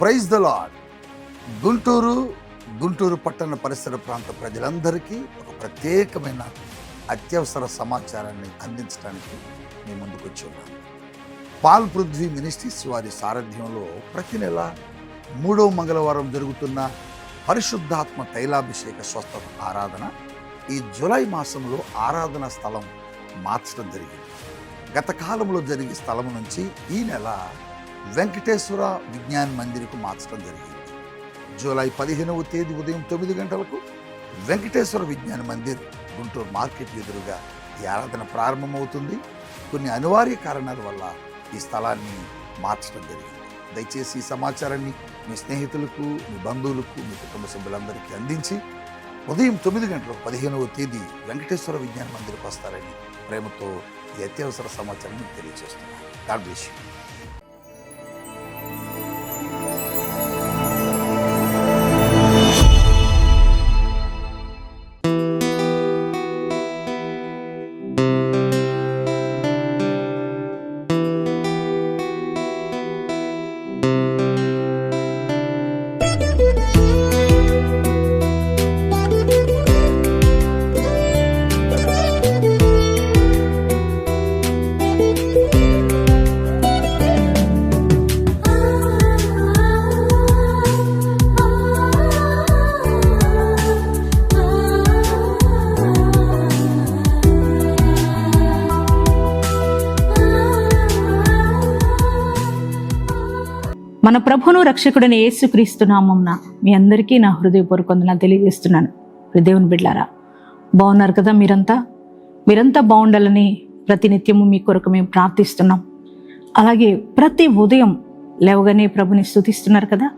Praise the Lord Guntur Guntur పట్టణ పరిసర ప్రాంత ప్రజలందరికీ ఒక ప్రత్యేకమైన అత్యవసర సమాచారాన్ని అందించడానికి మీ ముందుకు వచ్చి ఉన్నాను. పాల్ పృథ్వీ మినిస్ట్రీస్ వారి సారథ్యంలో ప్రతి నెల మూడవ మంగళవారం జరుగుతున్న పరిశుద్ధాత్మ తైలాభిషేక స్వస్థత ఆరాధన ఈ జూలై మాసంలో ఆరాధన స్థలం మార్చడం జరిగింది. గత కాలంలో జరిగే స్థలం నుంచి ఈ నెల వెంకటేశ్వర విజ్ఞాన్ మందిర్కు మార్చడం జరిగింది. జూలై పదిహేనవ తేదీ ఉదయం తొమ్మిది గంటలకు వెంకటేశ్వర విజ్ఞాన మందిర్ గుంటూరు మార్కెట్ ఎదురుగా ఈ ఆరాధన ప్రారంభమవుతుంది. కొన్ని అనివార్య కారణాల వల్ల ఈ స్థలాన్ని మార్చడం జరిగింది. దయచేసి ఈ సమాచారాన్ని మీ స్నేహితులకు మీ బంధువులకు మీ కుటుంబ సభ్యులందరికీ అందించి ఉదయం తొమ్మిది గంటలకు పదిహేనవ తేదీ వెంకటేశ్వర విజ్ఞాన మందిరకు వస్తారని ప్రేమతో ఈ అత్యవసర సమాచారాన్ని తెలియజేస్తున్నాను. God bless you. మన ప్రభును రక్షకుడైన యేసుక్రీస్తు నామంన మీ అందరికీ నా హృదయపూర్వక తెలియజేస్తున్నాను. దేవుని బిడ్లారా బాగున్నారు కదా మీరంతా? మీరంతా బాగుండాలని ప్రతినిత్యము మీ కొరకు మేము ప్రార్థిస్తున్నాం. అలాగే ప్రతి ఉదయం లేవగానే ప్రభుని స్థుతిస్తున్నారు కదా?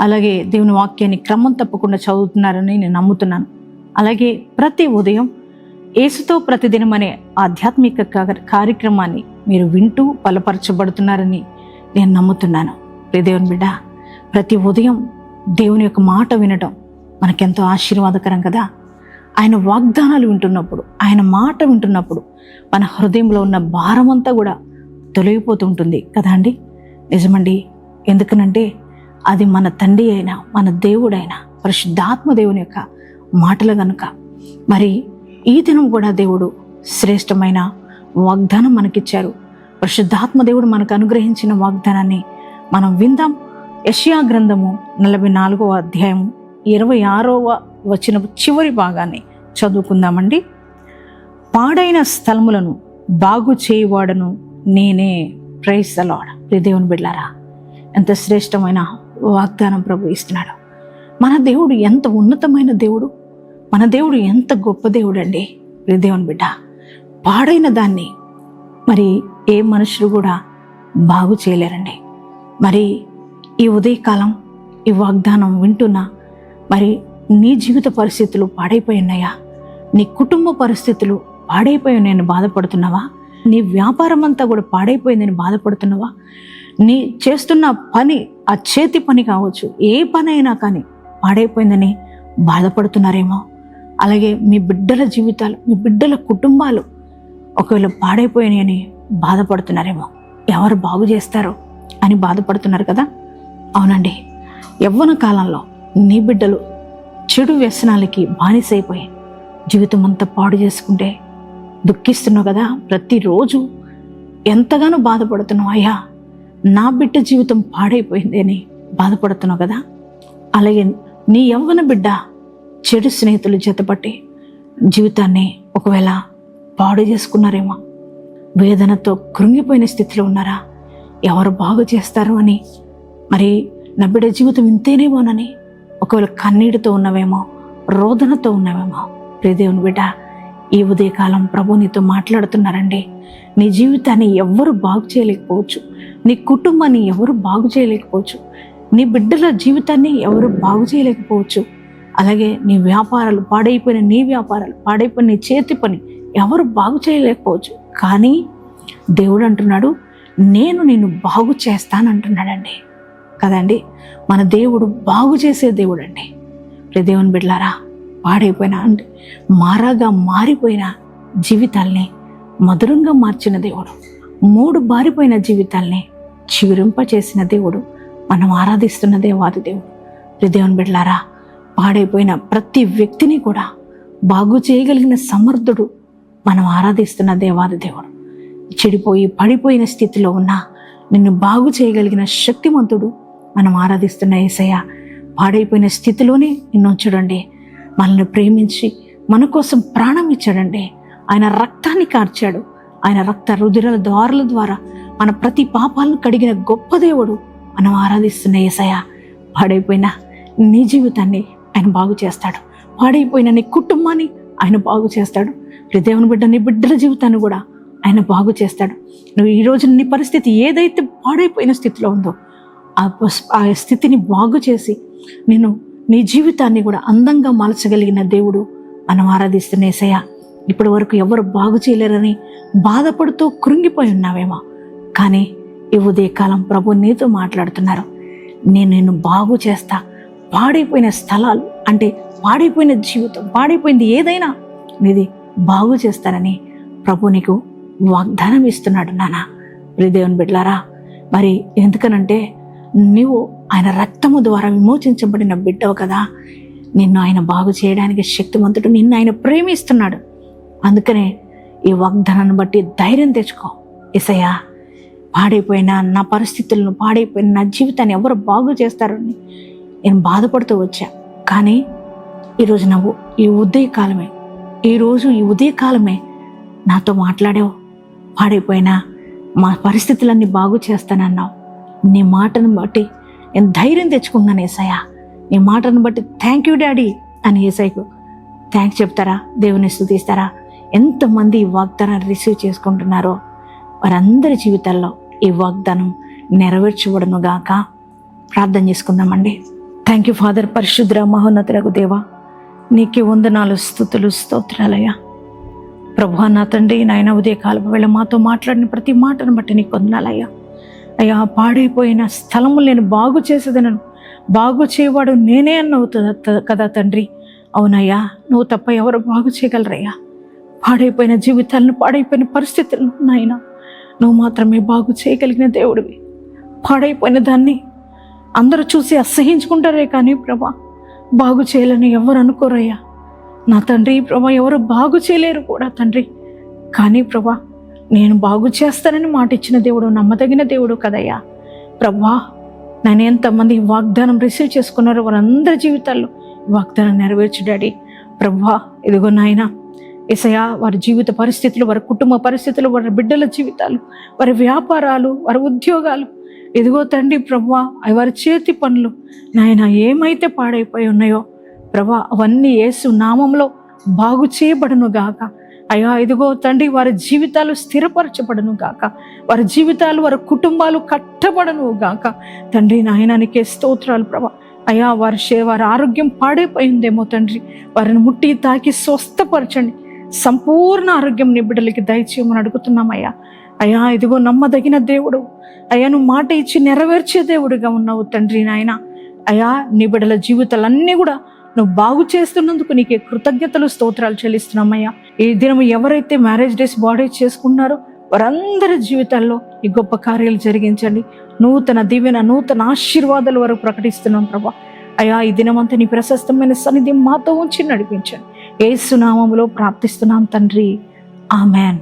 అలాగే దేవుని వాక్యాన్ని క్రమం తప్పకుండా చదువుతున్నారని నేను నమ్ముతున్నాను. అలాగే ప్రతి ఉదయం ఏసుతో ప్రతిదినం అనే ఆధ్యాత్మిక కార్యక్రమాన్ని మీరు వింటూ బలపరచబడుతున్నారని నేను నమ్ముతున్నాను. దేవుని బిడ్డ ప్రతి ఉదయం దేవుని యొక్క మాట వినడం మనకెంతో ఆశీర్వాదకరం కదా? ఆయన వాగ్దానాలు వింటున్నప్పుడు ఆయన మాట వింటున్నప్పుడు మన హృదయంలో ఉన్న భారమంతా కూడా తొలగిపోతుంటుంది కదా అండి? నిజమండి. ఎందుకనంటే అది మన తండ్రి అయినా మన దేవుడైన పరిశుద్ధాత్మ దేవుని యొక్క మాటలు గనుక మరి ఈ దినం కూడా దేవుడు శ్రేష్టమైన వాగ్దానం మనకిచ్చారు. పరిశుద్ధాత్మ దేవుడు మనకు అనుగ్రహించిన వాగ్దానాన్ని మనం విందాం. యషియా గ్రంథము నలభై నాలుగవ అధ్యాయం ఇరవై ఆరవ వచ్చిన చివరి భాగాన్ని చదువుకుందామండి. పాడైన స్థలములను బాగు చేయువాడను నేనే. ప్రైస్ అలాడ్ దేవుని బిడ్లారా ఎంత శ్రేష్టమైన వాగ్దానం ప్రభు ఇస్తున్నాడు. మన దేవుడు ఎంత ఉన్నతమైన దేవుడు? మన దేవుడు ఎంత గొప్ప దేవుడు అండి దేవుని బిడ్డ పాడైన దాన్ని మరి ఏ మనుషులు కూడా బాగు చేయలేరండి. మరి ఈ ఉదయకాలం ఈ వాగ్దానం వింటున్నా మరి నీ జీవిత పరిస్థితులు పాడైపోయి ఉన్నాయా? నీ కుటుంబ పరిస్థితులు పాడైపోయి నేను బాధపడుతున్నావా? నీ వ్యాపారం అంతా కూడా పాడైపోయిందని బాధపడుతున్నావా? నీ చేస్తున్న పని ఆ చేతి పని కావచ్చు ఏ పని అయినా కానీ పాడైపోయిందని బాధపడుతున్నారేమో. అలాగే మీ బిడ్డల జీవితాలు మీ బిడ్డల కుటుంబాలు ఒకవేళ పాడైపోయినాయని బాధపడుతున్నారేమో. ఎవరు బాగు చేస్తారో అని బాధపడుతున్నారు కదా? అవునండి. యవ్వన కాలంలో నీ బిడ్డలు చెడు వ్యసనాలకి బానిసైపోయి జీవితం అంతా పాడు చేసుకుంటే దుఃఖిస్తున్నావు కదా? ప్రతిరోజు ఎంతగానో బాధపడుతున్నావు. అయ్యా నా బిడ్డ జీవితం పాడైపోయింది అని బాధపడుతున్నావు కదా? అలాగే నీ యవ్వన బిడ్డ చెడు స్నేహితులు జతపట్టి జీవితాన్ని ఒకవేళ పాడు చేసుకున్నారేమో? వేదనతో కృంగిపోయిన స్థితిలో ఉన్నారా? ఎవరు బాగు చేస్తారు అని? మరి నా బిడ్డ జీవితం ఇంతేనేమోనని ఒకవేళ కన్నీటితో ఉన్నవేమో రోదనతో ఉన్నవేమో? ప్రియదేవుని బిడ్డ ఈ ఉదయకాలం ప్రభు నీతో మాట్లాడుతున్నారండి. నీ జీవితాన్ని ఎవరు బాగు చేయలేకపోవచ్చు. నీ కుటుంబాన్ని ఎవరు బాగు చేయలేకపోవచ్చు. నీ బిడ్డల జీవితాన్ని ఎవరు బాగు చేయలేకపోవచ్చు. అలాగే నీ వ్యాపారాలు పాడైపోయిన నీ వ్యాపారాలు పాడైపోయిన నీ చేతి పని ఎవరు బాగు చేయలేకపోవచ్చు. కానీ దేవుడు అంటున్నాడు నేను నిన్ను బాగు చేస్తానంటున్నాడండి. కదండి? మన దేవుడు బాగు చేసే దేవుడు అండి దేవుని బిడ్లారా పాడైపోయిన అంటే మారాగా మారిపోయిన జీవితాల్ని మధురంగా మార్చిన దేవుడు మూడు బారిపోయిన జీవితాల్ని చివిరింప చేసిన దేవుడు మనం ఆరాధిస్తున్న దేవాది దేవుడు. హృదయం బిడ్లారా పాడైపోయిన ప్రతి వ్యక్తిని కూడా బాగు చేయగలిగిన సమర్థుడు మనం ఆరాధిస్తున్న దేవాది దేవుడు. చెడిపోయి పడిపోయిన స్థితిలో ఉన్న నిన్ను బాగు చేయగలిగిన శక్తిమంతుడు మనం ఆరాధిస్తున్న ఏసయ్య. పాడైపోయిన స్థితిలోనే నిన్ను ఉంచడండి. మనల్ని ప్రేమించి మన కోసం ప్రాణం ఇచ్చాడండి. ఆయన రక్తాన్ని కార్చాడు. ఆయన రక్త రుదిరల ద్వారాల ద్వారా మన ప్రతి పాపాలను కడిగిన గొప్ప దేవుడు మనం ఆరాధిస్తున్న ఏసయ పాడైపోయిన నీ జీవితాన్ని ఆయన బాగు చేస్తాడు. పాడైపోయిన నీ కుటుంబాన్ని ఆయన బాగు చేస్తాడు. దేవుని బిడ్డ నీ బిడ్డల జీవితాన్ని కూడా ఆయన బాగు చేస్తాడు. నువ్వు ఈరోజు నీ పరిస్థితి ఏదైతే పాడైపోయిన స్థితిలో ఉందో ఆ ఆ స్థితిని బాగు చేసి నేను నీ జీవితాన్ని కూడా అందంగా మార్చగలిగిన దేవుడు మనం ఆరాధిస్తున్న ఏసయ్య. ఇప్పటి వరకు ఎవరు బాగు చేయలేరని బాధపడుతూ కృంగిపోయి ఉన్నావేమో. కానీ ఈ ఉదయకాలం ప్రభు నీతో మాట్లాడుతున్నారు. నేను నిన్ను బాగు చేస్తా. పాడైపోయిన స్థలాలు అంటే పాడైపోయిన జీవితం పాడైపోయింది ఏదైనా నీది బాగు చేస్తానని ప్రభు నీకు వాగ్దానం ఇస్తున్నాడు నాన్న ప్రియదేవుని బిడ్లారా మరి ఎందుకనంటే నీవు ఆయన రక్తము ద్వారా విమోచించబడిన బిడ్డవు కదా. నిన్ను ఆయన బాగు చేయడానికి శక్తివంతుడు నిన్ను ఆయన ప్రేమిస్తున్నాడు. అందుకనే ఈ వాగ్దానాన్ని బట్టి ధైర్యం తెచ్చుకో. ఇసయ్యా పాడైపోయిన నా పరిస్థితులను పాడైపోయిన నా జీవితాన్ని ఎవరు బాగు చేస్తారని నేను బాధపడుతూ వచ్చా. కానీ ఈరోజు నువ్వు ఈ ఉదయకాలమే ఈరోజు ఈ ఉదయకాలమే నాతో మాట్లాడావు. పాడైపోయినా మా పరిస్థితులన్నీ బాగు చేస్తానన్నావు. నీ మాటను బట్టి నేను ధైర్యం తెచ్చుకున్నాను ఏసయ్య. నీ మాటను బట్టి థ్యాంక్ యూ డాడీ అని ఏసయ్యకు. థ్యాంక్స్ చెప్తారా? దేవుని స్థుతిస్తారా? ఎంతమంది ఈ వాగ్దానాన్ని రిసీవ్ చేసుకుంటున్నారో? వారందరి జీవితాల్లో ఈ వాగ్దానం నెరవేర్చబడను గాక. ప్రార్థన చేసుకుందామండి. థ్యాంక్ యూ ఫాదర్ పరిశుద్ర మహోన్నతులకు దేవా. నీకే వందనాలు స్థుతులు స్తోత్రాలయ్యా. ప్రభు నా తండ్రి నాయన ఉదయకాలపు వేళ మాతో మాట్లాడిన ప్రతి మాటను బట్టి నీకు వందనాలయ్యా అయ్యా. పాడైపోయిన స్థలము నేను బాగు చేసేదనను బాగు చేయవాడు నేనే అన్నవు త- కదా తండ్రి. అవునయ్యా నువ్వు తప్ప ఎవరు బాగు చేయగలరయ్యా. పాడైపోయిన జీవితాలను పాడైపోయిన పరిస్థితులను నాయన నువ్వు మాత్రమే బాగు చేయగలిగిన దేవుడివి. పాడైపోయిన దాన్ని అందరూ చూసి అసహించుకుంటారే కానీ ప్రభా బాగు చేయాలని ఎవరు అనుకోరయ్యా. నా తండ్రి ప్రభా ఎవరు బాగు చేయలేరు కూడా తండ్రి. కానీ ప్రభా నేను బాగు చేస్తానని మాట ఇచ్చిన దేవుడు నమ్మదగిన దేవుడు కదయ్యా. ప్రభా నన్ను ఎంతమంది వాగ్దానం రిసీవ్ చేసుకున్నారో వారందరి జీవితాల్లో వాగ్దానం నెరవేర్చు డాడీ. ప్రభా ఇదిగో నాయన ఎసయా వారి జీవిత పరిస్థితులు వారి కుటుంబ పరిస్థితులు వారి బిడ్డల జీవితాలు వారి వ్యాపారాలు వారి ఉద్యోగాలు. ఇదిగో తండ్రి ప్రభా వారి చేతి పనులు. నాయన ఏమైతే పాడైపోయి ఉన్నాయో ప్రభా అవన్నీ యేసు నామంలో బాగు చేయబడును గాక. అయ్యా ఇదిగో తండ్రి వారి జీవితాలు స్థిరపరచబడను గాక. వారి జీవితాలు వారి కుటుంబాలు కట్టబడను గాక. తండ్రి నాయనానికే స్తోత్రాలు ప్రభా. అయ్యా వారి షే వారి ఆరోగ్యం పాడైపోయిందేమో తండ్రి. వారిని ముట్టి తాకి స్వస్థపరచండి. సంపూర్ణ ఆరోగ్యం నీ బిడ్డలకి దయచేయమని అడుగుతున్నామయ్యా. అయ్యా ఇదిగో నమ్మదగిన దేవుడు. అయ్యా నువ్వు మాట ఇచ్చి నెరవేర్చే దేవుడిగా ఉన్నావు తండ్రి నాయన. అయ్యా నీ బిడ్డల జీవితాలన్నీ కూడా నువ్వు బాగు చేస్తున్నందుకు నీకే కృతజ్ఞతలు స్తోత్రాలు చెల్లిస్తున్నామయ్యా. ఈ దినం ఎవరైతే మ్యారేజ్ డేస్ బాడీ చేసుకున్నారో వారందరి జీవితాల్లో ఈ గొప్ప కార్యాలు జరిగించండి. నూతన దీవెన నూతన ఆశీర్వాదాలు వరకు ప్రకటిస్తున్నాం ప్రభా. అయ్యా ఈ దినమంతా నీ ప్రశస్తమైన సన్నిధి మాతో ఉంచి నడిపించండి. సునామంలో ప్రార్థిస్తున్నాం తండ్రి. ఆమెన్.